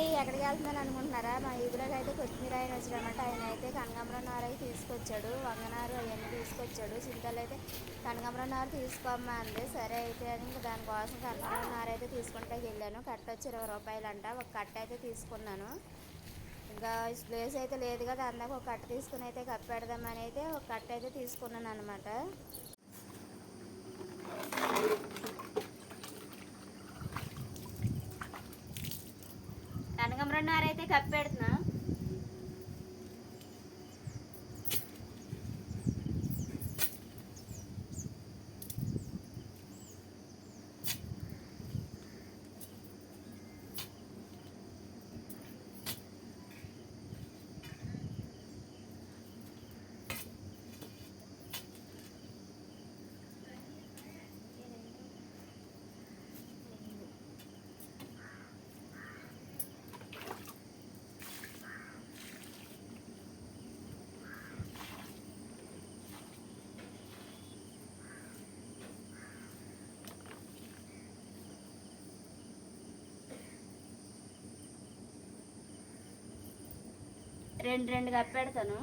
అండి ఎక్కడికి వెళ్తున్నాను అనుకుంటున్నారా? మా ఈగులోకి అయితే కొత్తిమీర ఆయన వచ్చాడనమాట ఆయన అయితే కనకాంబరం నార అయితే తీసుకొచ్చాడు వంగనారు అవన్నీ తీసుకొచ్చాడు. చింతలు అయితే కనకాంబరం నార తీసుకోమ్మా అంది. సరే అయితే అని ఇంకా దానికోసం కనకాంబరం నార అయితే తీసుకుంటే వెళ్ళాను. కట్ట వచ్చి ఇరవై రూపాయలు అంట ఒక కట్ట అయితే తీసుకున్నాను. ఇంకా ప్లేస్ అయితే లేదు కదా అందాక ఒక కట్ట తీసుకుని అయితే కప్పెడదామని అయితే ఒక కట్ట అయితే తీసుకున్నాను అనమాట కనకాంబరం నార అయితే కప్పెడుతున్నా. రెండు రెండు కప్పెడతాను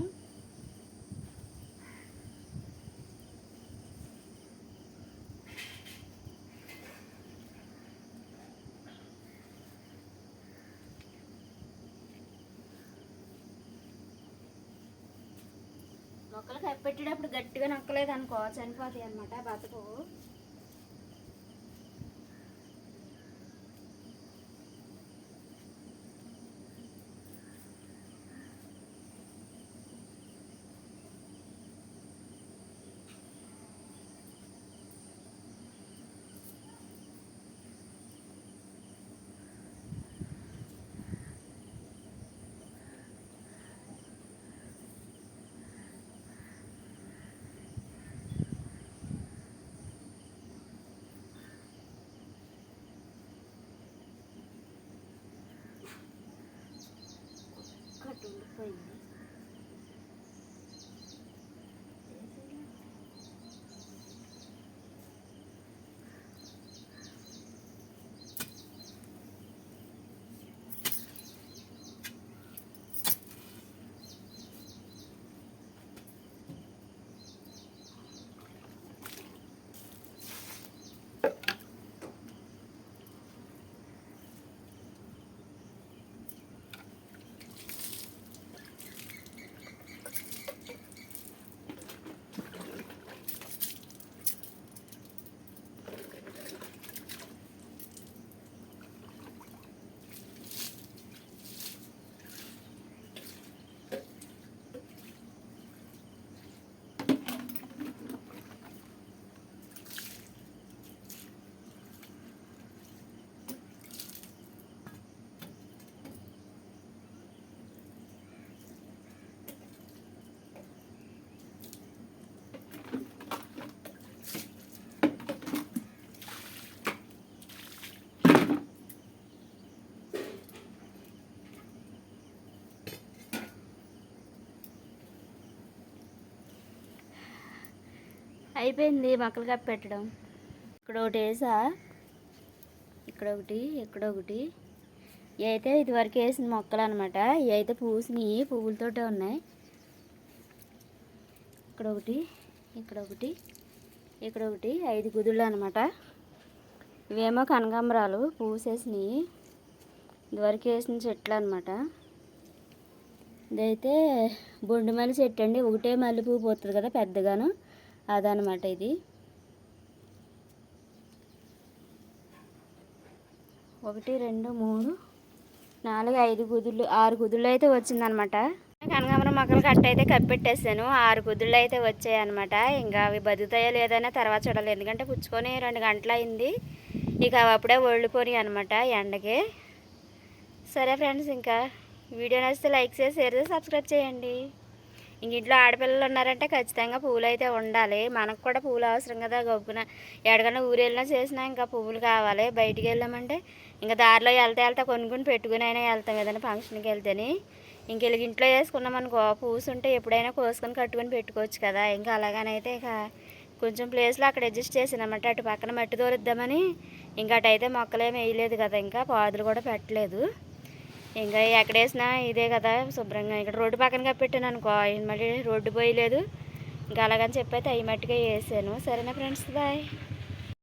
మొక్కలు కప్పెట్టేటప్పుడు గట్టిగా నొక్కలేదు అనుకో చనిపోతాయి అనమాట బతుకు crazy. అయిపోయింది మొక్కలు కప్పి పెట్టడం. ఇక్కడ ఒకటి వేసా. ఇక్కడ ఒకటి ఇక్కడ ఒకటి ఇవైతే అయితే ఇదివరకు వేసిన మొక్కలు అనమాట ఇవి అయితే పూసినాయి పువ్వులతోటే ఉన్నాయి. ఇక్కడ ఒకటి ఇక్కడ ఒకటి ఇక్కడ ఒకటి ఐదు గుదుళ్ళు అనమాట ఇవేమో కనకాంబరాలు పూసేసినాయి. ఇదివరకు వేసిన చెట్లు అనమాట ఇదైతే బొండుమల్లి చెట్టు అండి ఒకటే మల్లెపూ పోతుంది కదా పెద్దగాను. అదనమాట ఇది. ఒకటి రెండు మూడు నాలుగు ఐదు గుదులు ఆరు గుదులు అయితే వచ్చిందనమాట కనకాంబరం మొక్కలు కట్ట అయితే కప్పెట్టేసాను. ఆరు గుదులు అయితే వచ్చాయి అనమాట ఇంకా అవి బతుకుతాయో లేదనే తర్వాత చూడాలి. ఎందుకంటే పుచ్చుకొని రెండు గంటలు అయింది. ఇక అవి అప్పుడే ఒళ్ళిపోయి అనమాట ఎండకి. సరే ఫ్రెండ్స్ ఇంకా వీడియో నచ్చితే లైక్ చేసి షేర్ చేసి సబ్స్క్రైబ్ చేయండి. ఇంక ఇంట్లో ఆడపిల్లలు ఉన్నారంటే ఖచ్చితంగా పువ్వులు అయితే ఉండాలి. మనకు కూడా పువ్వులు అవసరం కదా గొప్పన ఎక్కడికైనా ఊరు వెళ్ళినా చేసినా ఇంకా పువ్వులు కావాలి. బయటికి వెళ్ళామంటే ఇంకా దారిలో వెళ్తే వెళ్తే కొనుక్కొని పెట్టుకుని అయినా వెళ్తాం ఏదైనా ఫంక్షన్కి వెళ్తేని. ఇంక వెళ్ళి ఇంట్లో వేసుకున్నాం అనుకో పూసుంటే ఎప్పుడైనా కోసుకొని కట్టుకొని పెట్టుకోవచ్చు కదా. ఇంకా అలాగనైతే ఇక కొంచెం ప్లేస్లో అక్కడ అడ్జస్ట్ చేసానమాట అటు పక్కన మట్టి దోరిద్దామని ఇంకా అటు అయితే మొక్కలేమి వేయలేదు కదా. ఇంకా పాదులు కూడా పెట్టలేదు. ఇంకా ఎక్కడ వేసినా ఇదే కదా శుభ్రంగా. ఇక్కడ రోడ్డు పక్కన కప్పెట్టాను అనుకో మళ్ళీ రోడ్డు పోయలేదు. ఇంకా అలాగని చెప్పైతే అవి మట్టుగా వేసాను. సరేనా ఫ్రెండ్స్ బాయ్.